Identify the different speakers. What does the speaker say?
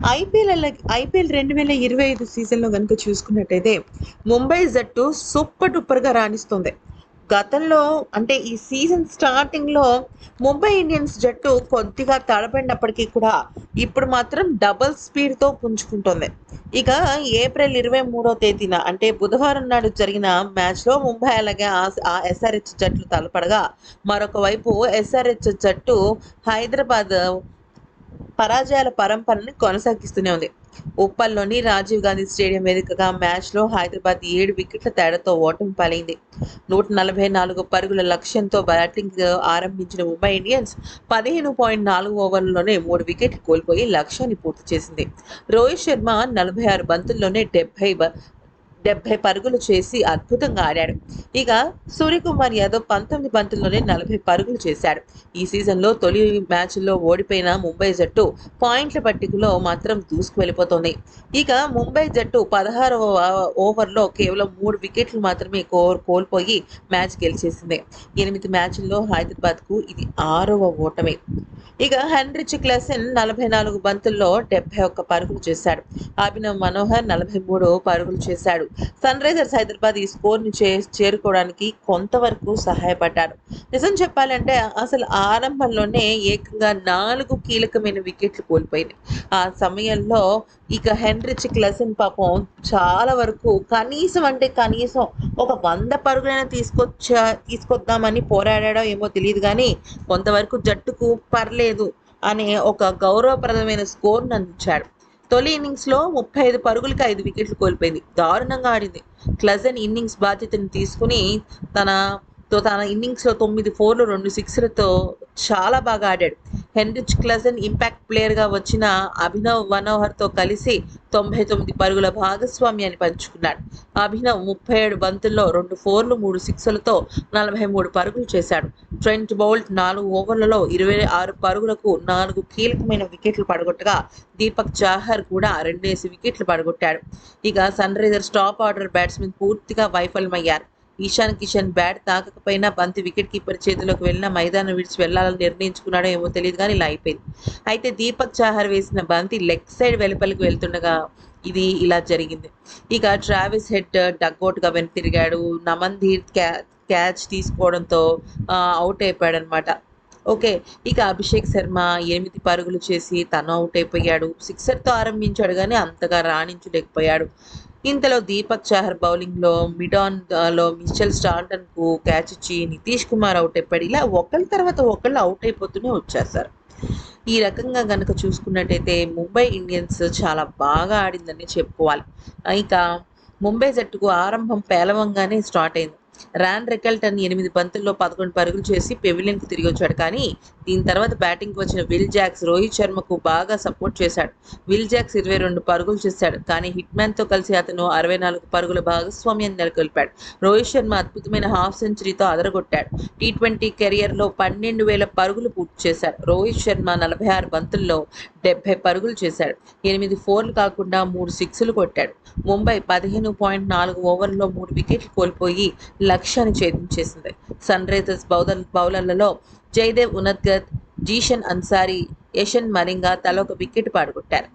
Speaker 1: IPL IPL రెండు వేల ఇరవై ఐదు సీజన్లో కనుక చూసుకున్నట్టయితే ముంబై జట్టు సూపర్ డూపర్గా రాణిస్తుంది. గతంలో అంటే ఈ సీజన్ స్టార్టింగ్లో ముంబై ఇండియన్స్ జట్టు కొద్దిగా తడబడినప్పటికీ కూడా ఇప్పుడు మాత్రం డబుల్ స్పీడ్తో పుంజుకుంటుంది. ఇక ఏప్రిల్ ఇరవై మూడో తేదీన అంటే బుధవారం నాడు జరిగిన మ్యాచ్లో ముంబై అలాగే ఆ ఎస్ఆర్హెచ్ జట్లు తలపడగా మరొక వైపు ఎస్ఆర్హెచ్ జట్టు హైదరాబాద్ పరాజయాల పరంపరని కొనసాగిస్తూనే ఉంది. ఉప్పల్లోని రాజీవ్ గాంధీ స్టేడియం వేదికగా మ్యాచ్లో హైదరాబాద్ ఏడు వికెట్ల తేడాతో ఓటమి పాలైంది. నూట నలభై నాలుగు పరుగుల లక్ష్యంతో బ్యాటింగ్ ఆరంభించిన ముంబై ఇండియన్స్ పదిహేను పాయింట్ నాలుగు ఓవర్లలోనే మూడు వికెట్లు కోల్పోయి లక్ష్యాన్ని పూర్తి చేసింది. రోహిత్ శర్మ నలభై ఆరు బంతుల్లోనే డెబ్బై డెబ్బై పరుగులు చేసి అద్భుతంగా ఆడాడు. ఇక సూర్యకుమార్ యాదవ్ పంతొమ్మిది బంతుల్లోనే నలభై పరుగులు చేశాడు. ఈ సీజన్లో తొలి మ్యాచ్లో ఓడిపోయిన ముంబై జట్టు పాయింట్ల పట్టికలో మాత్రం దూసుకు వెళ్ళిపోతుంది ఇక ముంబై జట్టు పదహారవ ఓవర్లో కేవలం మూడు వికెట్లు మాత్రమే కో కోల్పోయి మ్యాచ్ గెలిచేసింది. ఎనిమిది మ్యాచ్ల్లో హైదరాబాద్కు ఇది ఆరవ ఓటమి. ఇక హెన్రిచ్ క్లాసెన్ నలభై నాలుగు బంతుల్లో డెబ్బై ఒక్క పరుగులు చేశాడు. అభినవ్ మనోహర్ నలభై మూడు పరుగులు చేశాడు. సన్ రైజర్స్ హైదరాబాద్ ఈ స్కోర్ని చే చేరుకోవడానికి కొంతవరకు సహాయపడ్డారు నిజం చెప్పాలంటే అసలు ఆరంభంలోనే ఏకంగా నాలుగు కీలకమైన వికెట్లు కోల్పోయినాయి. ఆ సమయంలో ఇక హెన్రిచ్ క్లసన్ పాపం చాలా వరకు కనీసం అంటే కనీసం ఒక వంద పరుగులైనా తీసుకొచ్చా తీసుకొద్దామని పోరాడాడో ఏమో తెలియదు కానీ కొంతవరకు జట్టుకు పర్లేదు. లేదు అనే ఒక గౌరవప్రదమైన స్కోర్ను అందించాడు తొలి ఇన్నింగ్స్లో ముప్పై ఐదు పరుగులకి ఐదు వికెట్లు కోల్పోయింది. దారుణంగా ఆడింది. క్లజన్ ఇన్నింగ్స్ బాధ్యతను తీసుకుని తన తో తన ఇన్నింగ్స్లో తొమ్మిది ఫోర్లు రెండు సిక్స్లతో చాలా బాగా ఆడాడు. హెన్రిచ్ క్లజన్ ఇంపాక్ట్ ప్లేయర్గా వచ్చిన అభినవ్ మనోహర్తో కలిసి తొంభై తొమ్మిది పరుగుల భాగస్వామ్యాన్ని పంచుకున్నాడు. అభినవ్ ముప్పై ఏడు బంతుల్లో రెండు ఫోర్లు మూడు సిక్స్లతో నలభై మూడు పరుగులు చేశాడు. ట్రెంట్ బౌల్ట్ నాలుగు ఓవర్లలో ఇరవై ఆరు పరుగులకు నాలుగు కీలకమైన వికెట్లు పడగొట్టగా దీపక్ చాహర్ కూడా రెండేసి వికెట్లు పడగొట్టాడు. ఇక Sunrisers top order batsmen పూర్తిగా వైఫల్యమయ్యారు. ఈశాన్ కిషన్ బ్యాట్ తాకకపోయినా బంతి వికెట్ కీపర్ చేతిలోకి వెళ్ళిన మైదానం విడిచి వెళ్ళాలని నిర్ణయించుకున్నాడో ఏమో తెలియదు కానీ ఇలా అయిపోయింది. అయితే దీపక్ చాహర్ వేసిన బంతి లెగ్ సైడ్ వెలుపలికి వెళ్తుండగా ఇది ఇలా జరిగింది. ఇక ట్రావిస్ హెడ్ డగ్అవుట్గా వెనుతిరిగాడు ధీర్ క్యా క్యాచ్ తీసుకోవడంతో అవుట్ అయిపోయాడు అనమాట ఓకే ఇక అభిషేక్ శర్మ ఎనిమిది పరుగులు చేసి తను అవుట్ అయిపోయాడు. సిక్సర్తో ఆరంభించాడు కానీ అంతగా రాణించలేకపోయాడు. ఇంతలో దీపక్ చాహర్ బౌలింగ్లో మిడాన్లో మిచెల్ స్టాంటన్కు క్యాచ్ ఇచ్చి నితీష్ కుమార్ అవుట్ అయిపోయాడు. ఇలా ఒకళ్ళ తర్వాత ఒకళ్ళు అవుట్ అయిపోతూనే వచ్చారు సార్. ఈ రకంగా కనుక చూసుకున్నట్టయితే ముంబై ఇండియన్స్ చాలా బాగా ఆడిందని చెప్పుకోవాలి. ఇంకా ముంబై జట్టుకు ఆరంభం పేలవంగానే స్టార్ట్ అయింది. ర్యాన్ రెకల్టన్ ఎనిమిది బంతుల్లో పదకొండు పరుగులు చేసి పెవిలియన్కు తిరిగి వచ్చాడు. కానీ దీని తర్వాత బ్యాటింగ్కి వచ్చిన విల్ జాక్స్ రోహిత్ శర్మకు బాగా సపోర్ట్ చేశాడు. విల్ జాక్స్ ఇరవై రెండు పరుగులు చేశాడు. కానీ హిట్ మ్యాన్తో కలిసి అతను అరవై నాలుగు పరుగుల భాగస్వామ్యం నెలకొల్పాడు. రోహిత్ శర్మ అద్భుతమైన హాఫ్ సెంచరీతో అదరగొట్టాడు. టీ ట్వంటీ కెరియర్లో పన్నెండు వేల పరుగులు పూర్తి చేశాడు. రోహిత్ శర్మ నలభై ఆరు బంతుల్లో డెబ్బై పరుగులు చేశాడు. ఎనిమిది ఫోర్లు కాకుండా మూడు సిక్స్లు కొట్టాడు. ముంబై పదిహేను పాయింట్ నాలుగు ఓవర్లలో మూడు వికెట్లు కోల్పోయి లక్ష్యాన్ని ఛేదించేసింది సన్ రైజర్స్ బౌలర్ బౌలర్లలో జయదేవ్ ఉనద్గత్ జీషన్ అన్సారీ యషన్ మరింగా తల ఒక వికెట్ పాడుకొట్టారు.